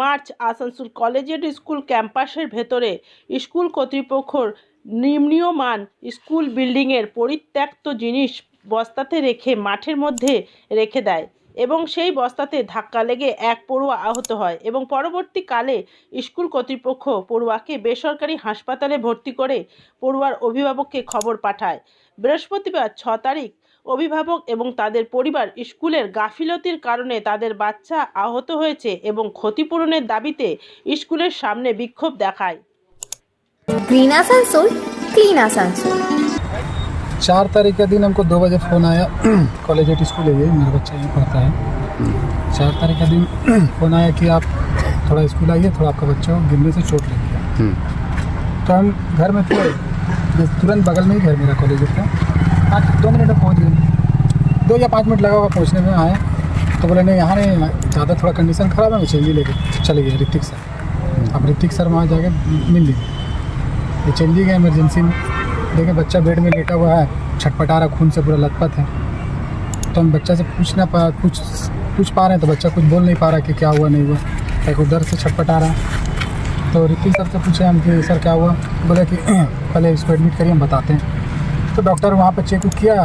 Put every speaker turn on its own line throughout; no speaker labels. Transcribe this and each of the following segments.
March Asansol collegiate school ক্যাম্পাসের ভেতরে school কর্তৃপক্ষর নিম্নীয়মান school বিল্ডিংয়ের পরিত্যক্ত জিনিস বস্তাতে রেখে মাঠের মধ্যে রেখে দেয় এবং সেই বস্তাতে ধাক্কা লেগে এক পড়ুয়া আহত হয় এবং পরবর্তীকালে স্কুল কর্তৃপক্ষ পড়ুয়াকে বেসরকারি হাসপাতালে ভর্তি করে পড়ুয়ার অভিভাবককে খবর পাঠায়। বৃহস্পতিবার ছ তারিখ অভিভাবক এবং তাদের পরিবার স্কুলের গাফিলতির কারণে তাদের বাচ্চা আহত হয়েছে এবং ক্ষতিপূরণের দাবিতে স্কুলের সামনে বিক্ষোভ দেখায়
ग्रीन आसनसोल क्लीन आसनसोल
चार तारीख का दिन हमको दो बजे फ़ोन आया कॉलेज एट स्कूल है ये मेरा बच्चा यहीं पढ़ता है चार तारीख का दिन फ़ोन आया कि आप थोड़ा स्कूल आइए थोड़ा आपका बच्चा को गिरने से चोट लग गया तो हम घर में थे ये तुरंत बगल में ही घर मेरा कॉलेज का पाँच दो मिनट में पहुँच गए। दो या पाँच मिनट लगा हुआ पहुँचने में आए। तो बोले नहीं यहाँ नहीं ज़्यादा थोड़ा कंडीशन ख़राब है मैं चेंजी लेके चले गए ऋतिक सर। अब ऋतिक सर वहाँ जाके मिल लिए ये चेंजी गए इमरजेंसी में। देखें बच्चा बेड में लेटा हुआ है छटपटा रहा खून से पूरा लथपथ है। तो हम बच्चा से पूछ ना पा पूछ पूछ पा रहे हैं तो बच्चा कुछ बोल नहीं पा रहा कि क्या हुआ नहीं हुआ। एक उधर से छटपटा रहा तो ऋतिक सर से पूछे हम कि सर क्या हुआ? बोले कि पहले इसको एडमिट करिए हम बताते हैं। तो डॉक्टर वहाँ पर चेक किया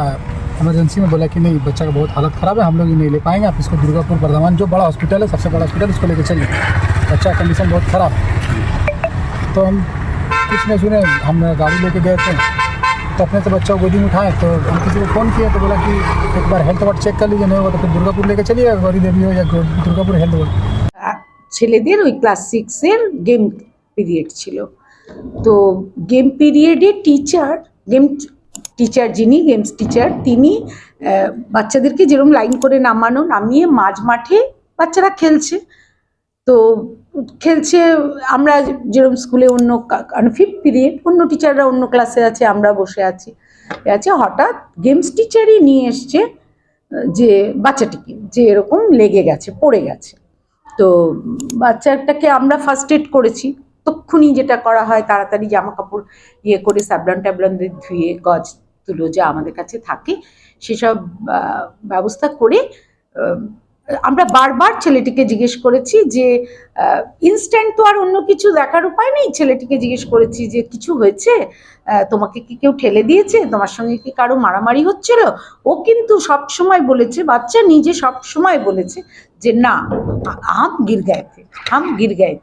इमरजेंसी में बोला कि नहीं बच्चा का बहुत हालत ख़राब है हम लोग ये नहीं ले पाएंगे आप इसको दुर्गापुर बर्धमान जो बड़ा हॉस्पिटल है सबसे बड़ा हॉस्पिटल इसको लेके चलिए बच्चा का कंडीशन बहुत ख़राब है तो हम कुछ नहीं सुने हम गाड़ी लेके गए थे तो अपने से बच्चा को गोदी में उठाए तो हम किसी को फ़ोन किया तो बोला कि एक बार हेल्थ वार्ड चेक कर लीजिए नहीं होगा तो फिर दुर्गापुर लेके चलिए गौरी देवी हो या गौ- दुर्गापुर हेल्थ वार्ड
আ- ছেলেদের ওই ক্লাস সিক্সের গেম পিরিয়ড ছিল তো গেম পিরিয়ডে টিচার গেম টিচার যিনি গেমস টিচার তিনি বাচ্চাদেরকে যেরকম লাইন করে নামানো, নামিয়ে মাঝ মাঠে বাচ্চারা খেলছে। তো খেলছে আমরা যেরকম স্কুলে অন্য কারণ ফিফথ পিরিয়ড অন্য টিচাররা অন্য ক্লাসে আছে, আমরা বসে আছি। আছে হঠাৎ গেমস টিচারই নিয়ে এসছে, যে বাচ্চাটিকে, যে এরকম লেগে গেছে, পড়ে গেছে। তো বাচ্চাটাকে আমরা ফার্স্ট এড করেছি। তক্ষুনি যেটা করা হয়, তাড়াতাড়ি জামা কাপড় ইয়ে করে স্যাবলন ট্যাবলন ধুয়ে গজ তুলো যা আমাদের কাছে থাকে, সেসব ব্যবস্থা করে আমরা বারবার ছেলেটিকে জিজ্ঞেস করেছি যে ইনস্ট্যান্ট তো আর অন্য কিছু দেখার উপায় নেই? ছেলেটিকে জিজ্ঞেস করেছি যে, কিছু হয়েছে? তোমাকে কি কেউ ঠেলে দিয়েছে? তোমার সঙ্গে কি কারও মারামারি হচ্ছিল? ও কিন্তু সব সময় বলেছে, বাচ্চা নিজে সব সময় বলেছে যে, না আম গির গায়ে আম গির গায়ে